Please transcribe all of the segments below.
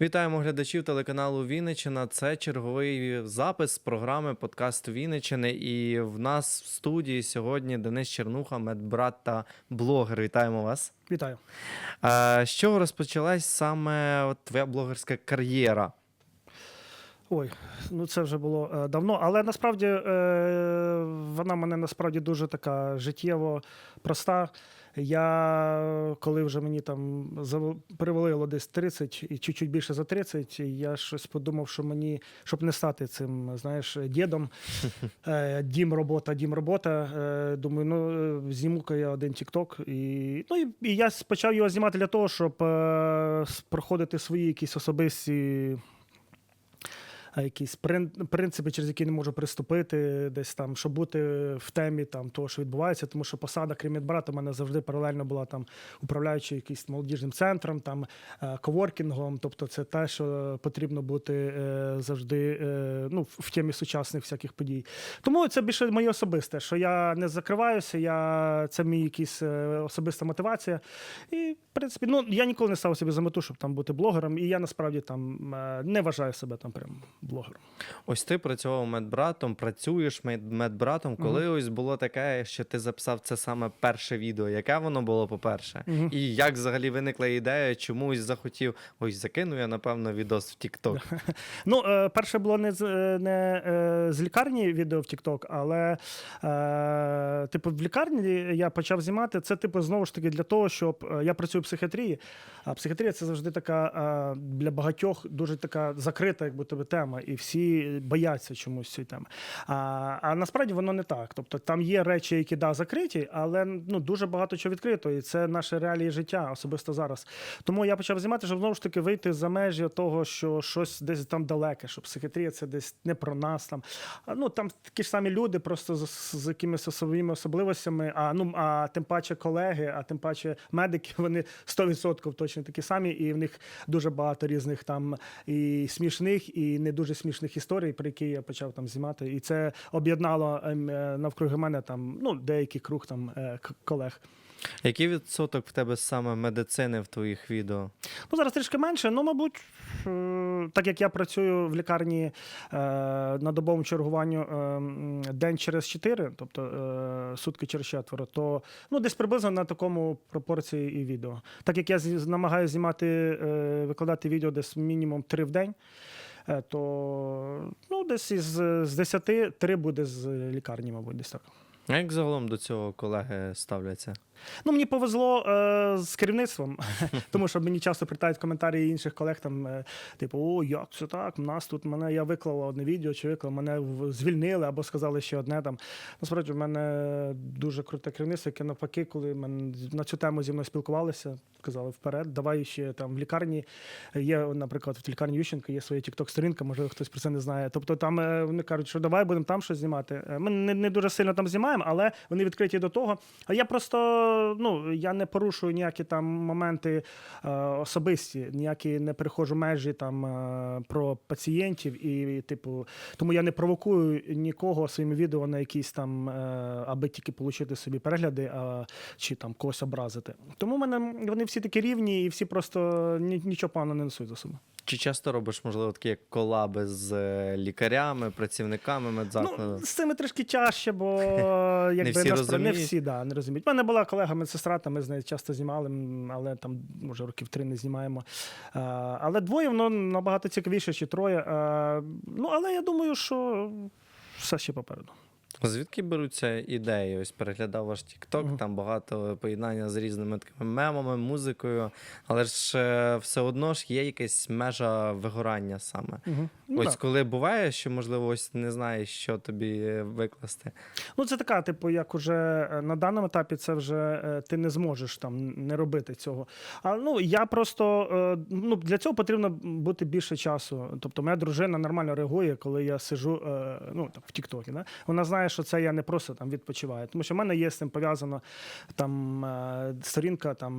Вітаємо глядачів телеканалу Вінниччина. Це черговий запис програми подкаст Вінниччини. І в нас в студії сьогодні Денис Чернуха, медбрат та блогер. Вітаємо вас. Вітаю. З чого розпочалась саме от твоя блогерська кар'єра? Ой, ну це вже було е, давно, але насправді е, вона мене насправді дуже така життєво проста. Я коли вже мені там перевалило десь 30 і чуть-чуть більше за 30, я щось подумав, що мені, щоб не стати цим, знаєш, дідом, е, дім робота, дім робота. Е, думаю, ну е, зніму-ка я один TikTok. І, ну, і, я почав його знімати для того, щоб проходити свої якісь особисті якісь прин- принципи, через які не можу приступити, десь там, щоб бути в темі там, того, що відбувається, тому що посада, медбрата, у мене завжди паралельно була там управляючи якимось молодіжним центром, там е, коворкінгом. Тобто, це те, що потрібно бути е, завжди е, ну, в- темі сучасних всяких подій. Тому це більше моє особисте, що я не закриваюся, я, це мій якийсь особиста мотивація. І, в принципі, ну, я ніколи не ставив собі за мету, щоб там бути блогером, і я насправді там не вважаю себе там прям блогером. Ось ти працював медбратом, працюєш медбратом. Коли ось було таке, що ти записав це саме перше відео, яке воно було, по-перше? Мгм. І як взагалі виникла ідея, чомусь захотів ось закину я, напевно, відос в TikTok. Ну, е, перше було не з не е, з лікарні відео в TikTok, але е, типу в лікарні я почав знімати. Це, типу, знову ж таки, для того, щоб я працюю в психіатрії. А психіатрія це завжди така для багатьох дуже така закрита, якби тобі тема, і всі бояться чомусь цієї теми. А, а насправді воно не так. Тобто там є речі, які да, закриті, але ну дуже багато чого відкрито, і це наші реалії життя, особисто зараз. Тому я почав знімати, щоб знову ж таки вийти за межі того, що щось десь там далеке, що психіатрія це десь не про нас. Там ну там такі ж самі люди, просто з, з якимись своїми особливостями. А ну а тим паче колеги, а тим паче медики, вони 100% точно такі самі, і в них дуже багато різних там і смішних, і не дуже смішних історій, про які я почав там знімати. І це об'єднало ем, е, навкруги мене там ну деякий круг там е, колег. Який відсоток в тебе саме медицини в твоїх відео? Ну, зараз трішки менше. Ну, мабуть, е, так як я працюю в лікарні на добовому чергуванню день через 4, тобто сутки через четверо, то ну, десь приблизно на такому пропорції і відео. Так як я намагаюся знімати, викладати відео десь мінімум 3 в день. Е, То ну, десь із з 10 три буде з лікарні, мабуть, десь так. А як загалом до цього колеги ставляться? Ну, мені повезло е, з керівництвом, тому що мені часто притають коментарі інших колег, там, е, типу, о, як це так? У нас тут мене я виклав одне відео, чи виклав, мене звільнили або сказали ще одне там. Насправді, в мене дуже круте керівництво, яке навпаки, коли мен, на цю тему зі мною спілкувалися, казали вперед, давай ще там в лікарні. Є, наприклад, в лікарні Ющенка є своя тікток-сторінка, можливо, хтось про це не знає. Тобто там е, вони кажуть, що давай будемо там щось знімати. Е, Ми не, не дуже сильно там знімаємо, але вони відкриті до того. А я просто ну я не порушую ніякі там моменти е, особисті, ніякі не переходжу межі там е, про пацієнтів і, типу, тому я не провокую нікого своїми відео на якісь там, е, аби тільки отримати собі перегляди, а, чи там когось образити. Тому мене вони всі такі рівні, і всі просто ні- нічого поганого не несуть за собою. Чи часто робиш, можливо, такі як колаби з е, лікарями, працівниками медзакладу? Ну, з цими трішки тяжче, бо якби всі насправді- не всі да, не розуміють. У мене була колега медсестра, там ми з нею часто знімали, але там вже років три не знімаємо. А, але двоє воно набагато цікавіше, чи троє. А, ну, але я думаю, що все ще попереду. Звідки беруться ідеї? Ось переглядав ваш TikTok, Мгм. там багато поєднання з різними такими мемами, музикою, але ж е, все одно ж є якась межа вигорання саме. Угу. Ну, ось так. коли буває, що можливо ось не знаєш, що тобі е, викласти. ну, це така, типу, як уже е, на даному етапі це вже ти не зможеш там не робити цього. А ну я просто ну для цього потрібно бути більше часу. Тобто, моя дружина нормально реагує, коли я сижу ну, так, в Тіктокі. Да? Вона знає. Знає, що це я не просто там відпочиваю. Тому що в мене є з цим пов'язано там е, сторінка там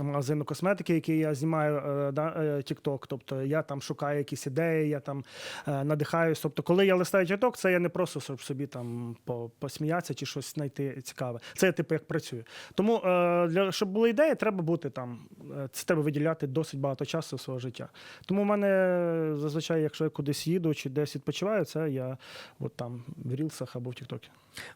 магазину косметики, який я знімаю е, е, TikTok. Тобто я там шукаю якісь ідеї, я там надихаюсь. Тобто, коли я листаю TikTok, це я не просто щоб собі там посміятися чи щось знайти цікаве. Це я типу як працюю. Тому для щоб були ідеї, треба бути там. Це треба виділяти досить багато часу свого життя. Тому в мене зазвичай, якщо я кудись їду чи десь відпочиваю, це я от там в рілсах або в Тіктокі.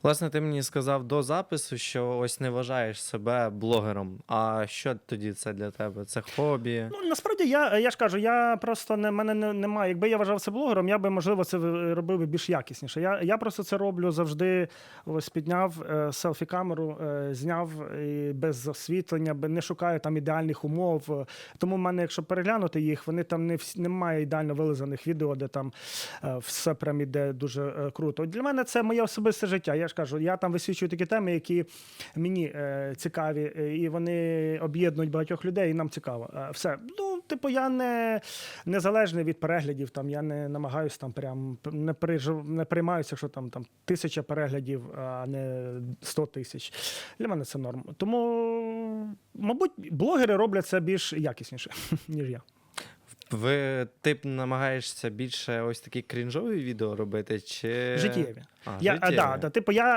Власне, ти мені сказав до запису, що ось не вважаєш себе блогером. А що тоді це для тебе? Це хобі? Ну насправді я, я ж кажу, я просто не мене не, немає. Якби я вважав це блогером, я би можливо це робив би більш якісніше. Я, я просто це роблю завжди. Ось підняв е, селфі-камеру, е, зняв і без освітлення, не шукаю там ідеальних умов. Тому в мене, якщо переглянути їх, вони там не всі- немає ідеально вилизаних відео, де там е, все прям іде дуже е, круто. Для мене це моє особисте життя. Я ж кажу, я там висвічую такі теми, які мені е, цікаві, і вони об'єднують багатьох людей, і нам цікаво. Е, все. Ну, типу, я не незалежний від переглядів. Там я не намагаюся там прям не пережив, не переймаюся, якщо там там тисяча переглядів, а не 100 тисяч. Для мене це норм. Тому, мабуть, блогери роблять це більш якісніше, ніж я. Ви ти намагаєшся більше ось такі крінжові відео робити, чи Життєві. А, Я, а, да, да, типу, я,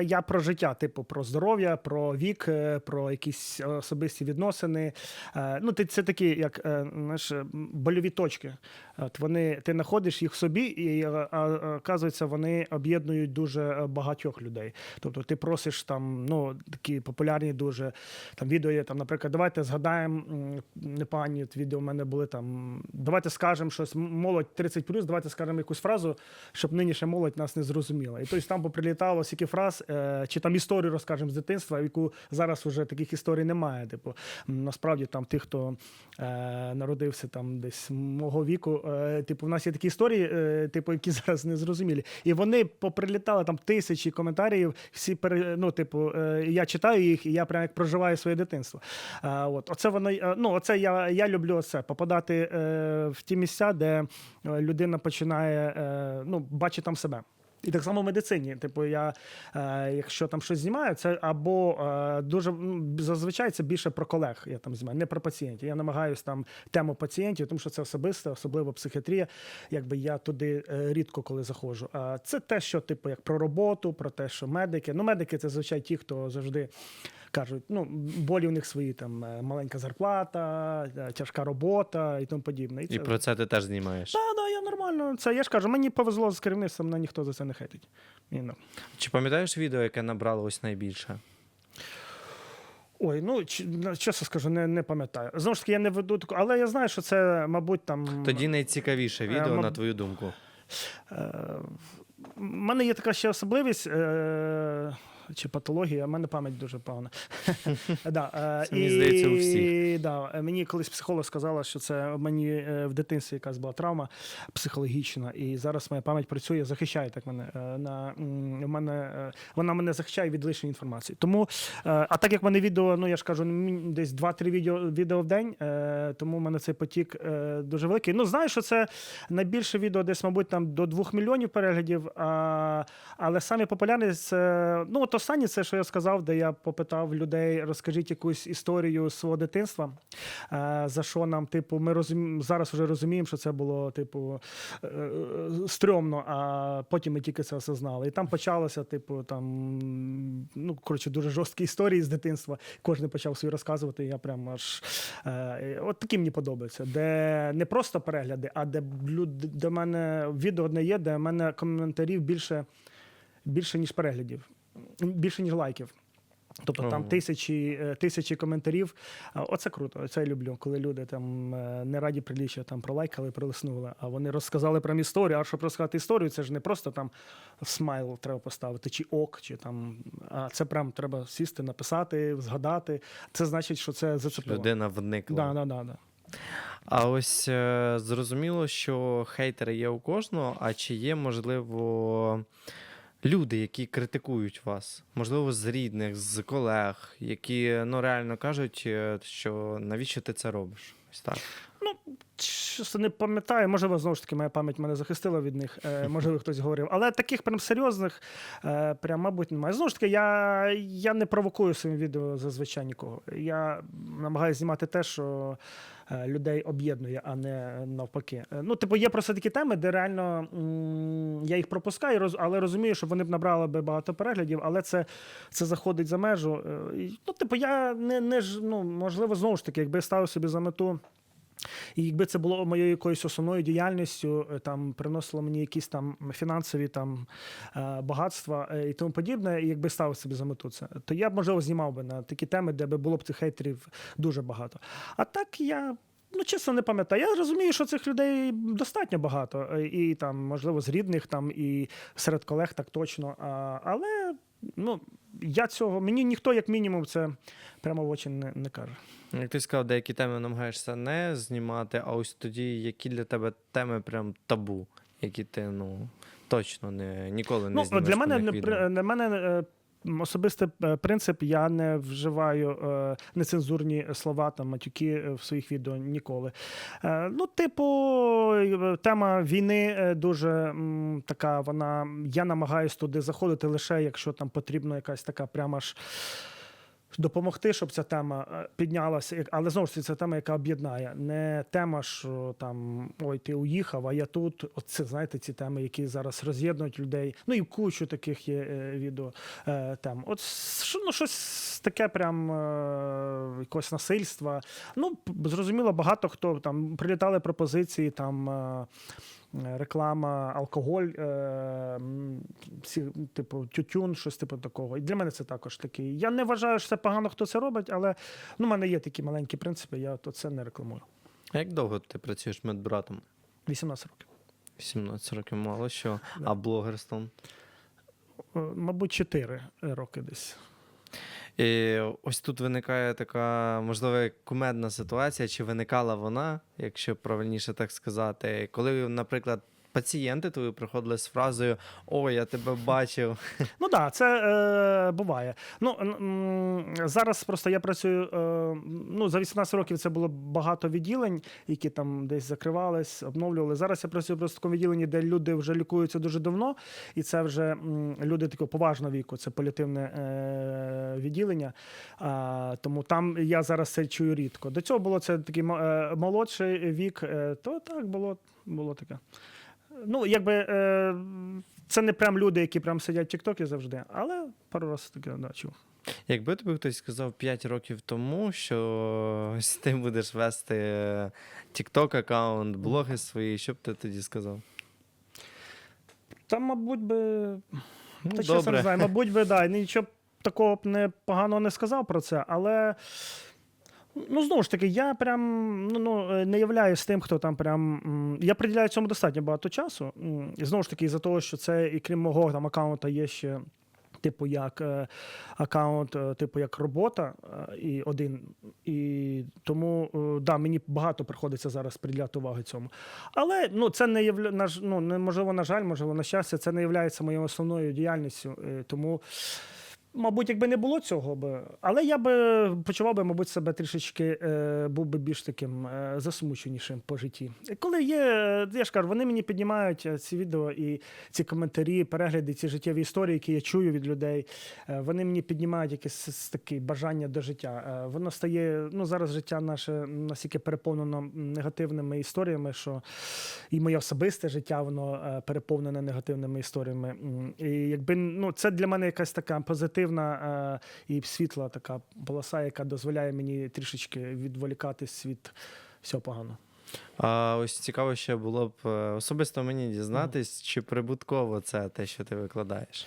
е, я про життя, типу, про здоров'я, про вік, е, про якісь особисті відносини. Е, ну, ти, це такі, як е, знаєш, е, больові точки. От вони, ти знаходиш їх в собі, і е, оказується, вони об'єднують дуже е, багатьох людей. Тобто ти просиш там, ну, такі популярні дуже там відео є, там, наприклад, давайте згадаємо непогані от відео в мене були там. Давайте скажемо щось, молодь 30+, давайте скажемо якусь фразу, щоб нинішня молодь нас не зрозуміла. І тобто там поприлітало стільки фраз, е, чи там історію розкажемо з дитинства, яку зараз вже таких історій немає. Типу, насправді там тих, хто е, народився там десь мого віку, е, типу, в нас є такі історії, типу, які зараз не зрозумілі. І вони поприлітали там тисячі коментарів. Всі ну, типу, я читаю їх, і я прям як проживаю своє дитинство. От, оце воно, ну, оце я, я люблю це, попадати в ті місця, де людина починає ну, бачити там себе. І так само в медицині. Типу, я, е, якщо там щось знімаю, це або е, дуже зазвичай це більше про колег. Я там знімаю, не про пацієнтів. Я намагаюся там тему пацієнтів, тому що це особисте, особливо психіатрія. Якби я туди е, рідко коли заходжу. А це те, що типу як про роботу, про те, що медики. Ну, медики це зазвичай ті, хто завжди. Кажуть, ну болі у них свої там е, маленька зарплата, е, тяжка робота і тому подібне. І про це ти теж знімаєш. Так, да, я нормально. Це я ж кажу, мені повезло з керівництвом, мене ніхто за це не хейтить. Мені норм. Чи пам'ятаєш відео, яке набрало ось найбільше? Ой, ну ч- чесно скажу, не, не пам'ятаю. Знову ж таки, я не веду таку, але я знаю, що це, мабуть, там. Тоді найцікавіше відео, маб- на твою думку. Е, мене є така ще особливість. Чи патологія, в мене пам'ять дуже погана. Е, мені здається, у всіх. мені колись психолог сказала, що це мені е, в дитинстві якась була травма психологічна, і зараз моя пам'ять працює, захищає так мене. е, На, мене вона мене захищає від лишньої інформації. Тому, а так як в мене відео, ну я ж кажу, десь 2-3 відео, відео в день, тому в мене цей потік дуже великий. Ну, знаю, що це найбільше відео, десь, мабуть, там до 2 мільйонів переглядів. Але самі популярні це, ну, от останнє, це, що я сказав, де я попитав людей, розкажіть якусь історію свого дитинства. Е, за що нам, типу, ми розуміємо, зараз вже розуміємо, що це було, типу, е, е, стрьомно, а потім ми тільки це осознали. І там почалося, типу, там, ну, коротше, дуже жорсткі історії з дитинства. Кожен почав свої розказувати. і Я прям аж от такі мені подобаються, де не просто перегляди, а де до мене відео одне є, де в мене коментарів більше, більше ніж переглядів, більше ніж лайків. Тобто там тисячі, е, тисячі коментарів. Оце круто. Це я люблю, коли люди там е, не раді приліччя там пролайкали, прилиснули, а вони розказали прям історію. А щоб розказати історію, це ж не просто там смайл треба поставити, чи ок, чи там. А це прям треба сісти, написати, згадати. Це значить, що це зацепило. Людина вникла. Да, да, да, да. А ось е, зрозуміло, що хейтери є у кожного, а чи є, можливо, люди, які критикують вас, можливо, з рідних, з колег, які ну реально кажуть, е, що навіщо ти це робиш? Ось так. Чесно не пам'ятаю, можливо, знову ж таки, моя пам'ять мене захистила від них. Е, можливо, хтось говорив. Але таких прям серйозних, е, прям, мабуть, немає. Знову ж таки, я, я не провокую своїм відео зазвичай нікого. Я намагаюся знімати те, що е, людей об'єднує, а не навпаки. Е, Ну, типу, є просто такі теми, де реально м, я їх пропускаю, роз- але розумію, що вони б набрали би багато переглядів, але це, це заходить за межу. Е, Ну, типу, я не, не ж, ну, можливо, знову ж таки, якби я ставив собі за мету. І якби це було моєю якоюсь основною діяльністю, е, там приносило мені якісь там фінансові там е, багатства е, і тому подібне, і якби ставив собі за мету це, то я б можливо знімав би на такі теми, де би було б цих хейтерів дуже багато. А так я. Ну, чесно, не пам'ятаю. Я розумію, що цих людей достатньо багато, і там, можливо, з рідних, там і серед колег так точно. А, але ну, я цього мені ніхто, як мінімум, це прямо в очі не, не каже. Як ти сказав, деякі теми намагаєшся не знімати, а ось тоді, які для тебе теми прям табу, які ти ну точно не ніколи не Ну, знімеш. для мене, не, відео. для мене е, особистий е, принцип, я не вживаю е, нецензурні слова там матюки е, в своїх відео ніколи. Ну, типу, тема війни дуже така, вона. Я намагаюся туди заходити лише, якщо там потрібна якась така прямо ж. Допомогти, щоб ця тема е, піднялася, але знову ж це тема, яка об'єднає. Не тема, що там ой, ти уїхав, а я тут. Оце знаєте, ці теми, які зараз роз'єднують людей. Ну і кучу таких є е, відео е, тем. От ну, щось таке, прям якогось насильства. Ну, зрозуміло, багато хто там прилітали пропозиції там. Реклама, алкоголь, е, всі, типу, тютюн, щось типу такого. І для мене це також такий. Я не вважаю, що це погано, хто це робить, але ну, в мене є такі маленькі принципи, я то це не рекламую. А як довго ти працюєш медбратом? 18 років. 18 років мало що, Да. а блогерством? Е, Мабуть, 4 роки десь. І ось тут виникає така, можливо, кумедна ситуація, чи виникала вона, якщо правильніше так сказати, коли, наприклад, пацієнти твої приходили з фразою О, я тебе бачив. Ну так, це е, буває. Ну, зараз просто я працюю. Е, ну, за 18 років це було багато відділень, які там десь закривались, обновлювали. Зараз я працюю просто в такому відділенні, де люди вже лікуються дуже давно, і це вже люди такого поважного віку, це політивне е, відділення. А, тому там я зараз це чую рідко. До цього було це такий е, молодший вік, е, то так було, було таке. Ну, якби е, це не прям люди, які прям сидять в Тіктокі завжди, але пару разів таке да, чув. Якби тобі хтось сказав 5 років тому, що ось ти будеш вести TikTok аккаунт, блоги свої, що б ти тоді сказав? Та, мабуть, би. Ну, Та чесно не знаю, мабуть, би, да, нічого б такого б не поганого не сказав про це, але. Ну, знову ж таки, я прям ну, ну, не являюсь тим, хто там прям. Я приділяю цьому достатньо багато часу. І знову ж таки, із-за того, що це, і крім мого там аккаунта, є ще. Типу, як е, аккаунт, е, типу, як робота е, і один. І тому е, да, мені багато приходиться зараз приділяти уваги цьому. Але ну, це не явля... ну, не- можливо, на жаль, можливо, на щастя, це не є моєю основною діяльністю. Е, Тому, мабуть, якби не було цього, би, але я би почував би, мабуть, себе трішечки е, був би більш таким е, засмученішим по житті. Коли є, е, я ж кажу, вони мені піднімають е, ці відео і ці коментарі, перегляди, ці життєві історії, які я чую від людей. е, Вони мені піднімають якесь таке бажання до життя. Е, Воно стає, ну зараз життя наше настільки переповнено негативними історіями, що і моє особисте життя воно е, переповнене негативними історіями. І якби ну це для мене якась така позитивна е, і світла така полоса, яка дозволяє мені трішечки відволікатись від всього поганого. А ось цікаво ще було б е, особисто мені дізнатись, чи прибутково це те, що ти викладаєш.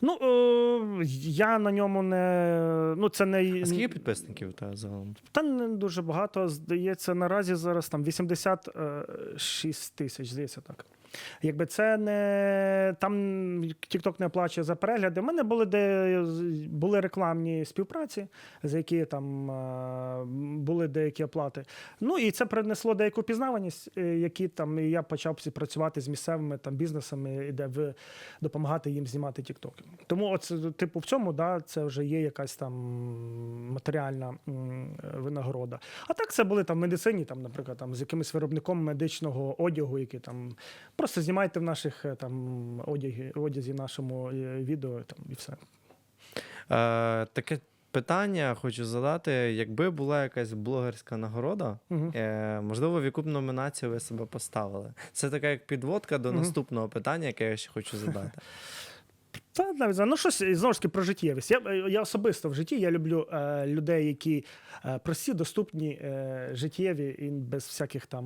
Ну е, я на ньому не ну це не А скільки підписників тебе загалом? Та не дуже багато. Здається, наразі зараз там 86 тисяч, здається, так. Якби це не там TikTok не оплачує за перегляди. У мене були де були рекламні співпраці, за які там е, були деякі оплати. Ну і це принесло деяку пізнаваність, е, які там я почав працювати з місцевими там бізнесами, де в допомагати їм знімати TikTok. Тому, от, типу, в цьому да, це вже є якась там матеріальна винагорода. А так це були там в медицині, там, наприклад, там з якимось виробником медичного одягу, який там просто знімайте в наших е, там одягі, одязі нашому е, відео там і все. Е, таке питання хочу задати: якби була якась блогерська нагорода, Угу. е, можливо, в яку б номінацію ви себе поставили? Це така як підводка до угу. наступного питання, яке я ще хочу задати. Та навіть ну щось знову ж таки про життєвість. Я, я особисто в житті я люблю е, людей, які е, прості, доступні, е, життєві і без всяких там.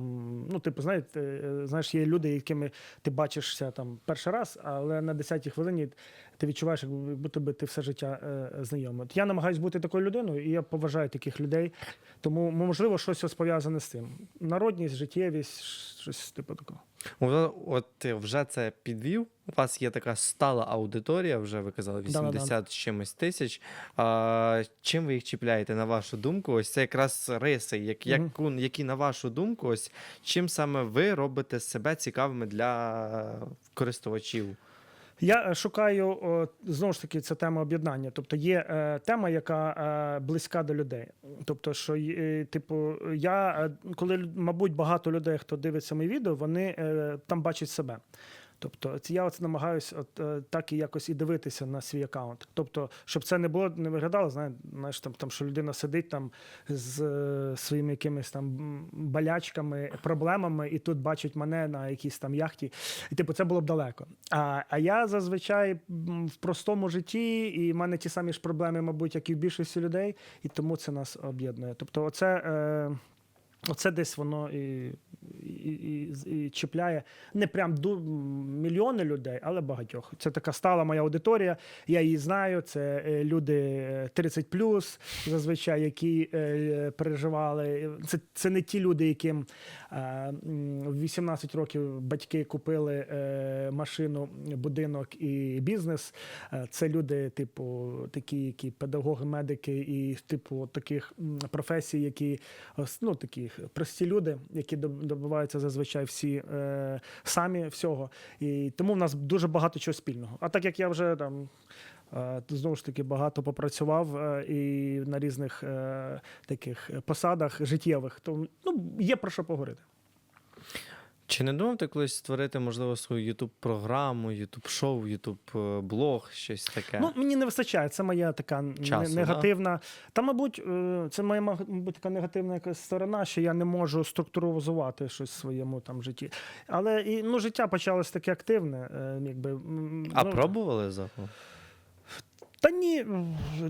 Ну, типу, знаєте, е, знаєш, є люди, якими ти бачишся там перший раз, але на 10-й хвилині ти відчуваєш, як будто ти все життя е, знайомий. Я намагаюся бути такою людиною, і я поважаю таких людей. Тому можливо щось ось пов'язане з цим. Народність, життєвість, щось типу такого. От, от ти вже це підвів. У вас є така стала аудиторія, вже ви казали, Да-да-да. 80 з чимось тисяч. А, чим ви їх чіпляєте, на вашу думку? Ось це якраз риси, як, Мгм. яку, які, на вашу думку, ось чим саме ви робите себе цікавими для користувачів? Я е, шукаю знову ж таки це тема об'єднання. Тобто є е, тема, яка е, близька до людей. Тобто, що типу, я коли мабуть багато людей, хто дивиться мої відео, вони там бачать себе. Тобто, я от намагаюся от, е, так і якось і дивитися на свій аккаунт. Тобто, щоб це не було, не виглядало, знаєш, там, там, що людина сидить там з е, своїми якимись там болячками, проблемами, і тут бачить мене на якійсь там яхті. І типу, це було б далеко. А, а я зазвичай в простому житті, і в мене ті самі ж проблеми, мабуть, як і в більшості людей, і тому це нас об'єднує. Тобто, оце. Е, Оце десь воно і, і, і, і чіпляє не прям ду, мільйони людей, але багатьох. Це така стала моя аудиторія. Я її знаю. Це е, люди е, 30 зазвичай, які е, переживали. Це, це не ті люди, яким е, в 18 років батьки купили е, машину, будинок і бізнес. Е, Це люди, типу, такі, які педагоги, медики, і типу таких професій, які ну, такі прості люди, які доб- добиваються зазвичай всі е, самі всього. І тому в нас дуже багато чого спільного. А так як я вже там. е, Знову ж таки, багато попрацював е, і на різних е, таких посадах життєвих, то ну, є про що поговорити. Чи не думав ти колись створити, можливо, свою youtube програму youtube шоу youtube блог щось таке? Ну, мені не вистачає. Це моя така Часу, негативна. Та, мабуть, е, це моя ма- мабуть, така негативна якась сторона, що я не можу структуризувати щось в своєму там житті. Але і ну, життя почалось таке активне. е, Якби, а ну, пробували загалом? Та ні,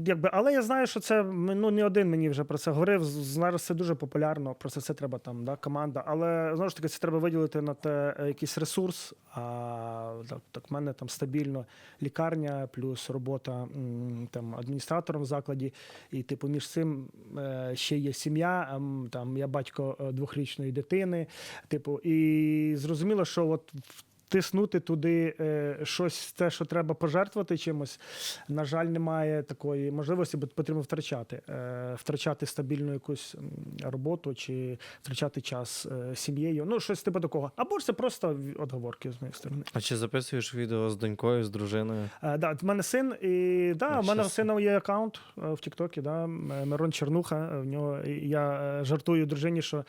якби, але я знаю, що це ну, не один мені вже про це говорив. Зараз це дуже популярно. Просто це треба там, да, команда. Але знову ж таки, це треба виділити на те е, якийсь ресурс. А так в мене там стабільно лікарня, плюс робота там адміністратором в закладі. І типу, між цим е, ще є сім'я. ем, Там я батько е, двохрічної дитини. Типу, і зрозуміло, що от. В- Тиснути туди е, щось, те, що треба пожертвувати чимось, на жаль, немає такої можливості, бо потрібно втрачати. Е, втрачати стабільну якусь роботу чи втрачати час е, сім'єю. Ну, щось типу такого. Або ж це просто відговорки з моєї сторони. А чи записуєш відео з донькою, з дружиною? Е, да, в мене син, і да, в мене сина є аккаунт в Тіктокі, да, Мирон Чернуха. В нього я жартую дружині, що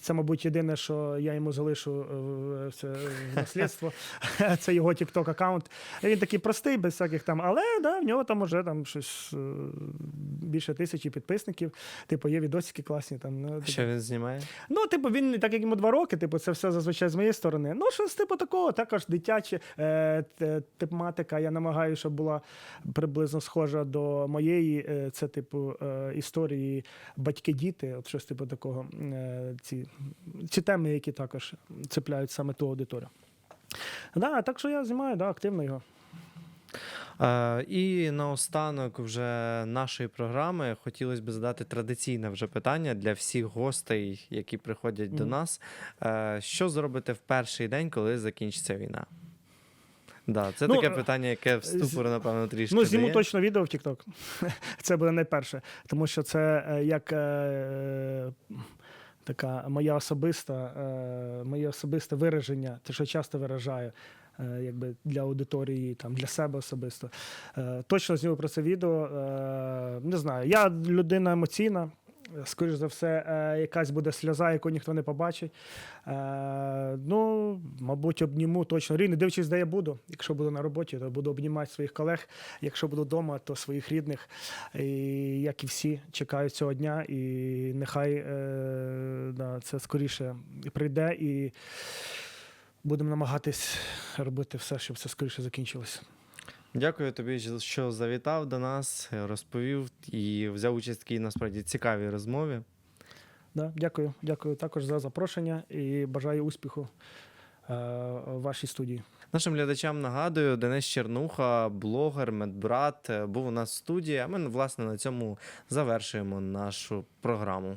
це, мабуть, єдине, що я йому залишу в- це в наслідство. Це його Тікток аккаунт. Він такий простий, без всяких там, але да, в нього там уже там щось е, більше тисячі підписників. Типу, є відосики класні. Там, ну, типу, Що він знімає? Ну, типу, він так як йому два роки, типу, це все зазвичай з моєї сторони. Ну, щось типу такого, також дитяче е, тематика. Я намагаюся, щоб була приблизно схожа до моєї. Е, це, типу, е, історії батьки-діти, от щось типу такого. Е, ці, ці теми, які також цепляють саме ту аудиторію. Да, так що я знімаю да, активно його. Е, і наостанок вже нашої програми хотілося б задати традиційне вже питання для всіх гостей, які приходять до нас. Е, що зробите в перший день, коли закінчиться війна? Да, це Ну, таке е, питання, яке в ступор, напевно, трішки. Ну, зніму дає. точно відео в TikTok. Це буде найперше. Тому що це е, як е, така моя особиста, е, моє особисте вираження, те, що часто виражаю. е, Якби для аудиторії, там для себе особисто. Е, Точно зніму про це відео. Не знаю. Я людина емоційна. Скоріш за все, е, якась буде сльоза, яку ніхто не побачить. Е, Ну, мабуть, обніму точно рівно. Дивлячись, де я буду. Якщо буду на роботі, то буду обнімати своїх колег. Якщо буду вдома, то своїх рідних. І як і всі, чекають цього дня. І нехай е, да, це скоріше прийде, і будемо намагатись робити все, щоб це скоріше закінчилося. Дякую тобі, що завітав до нас, розповів і взяв участь в такій насправді цікавій розмові. Да, дякую, дякую також за запрошення і бажаю успіху е, в вашій студії. Нашим глядачам нагадую, Денис Чернуха, блогер, медбрат, е, був у нас в студії. А ми, власне, на цьому завершуємо нашу програму.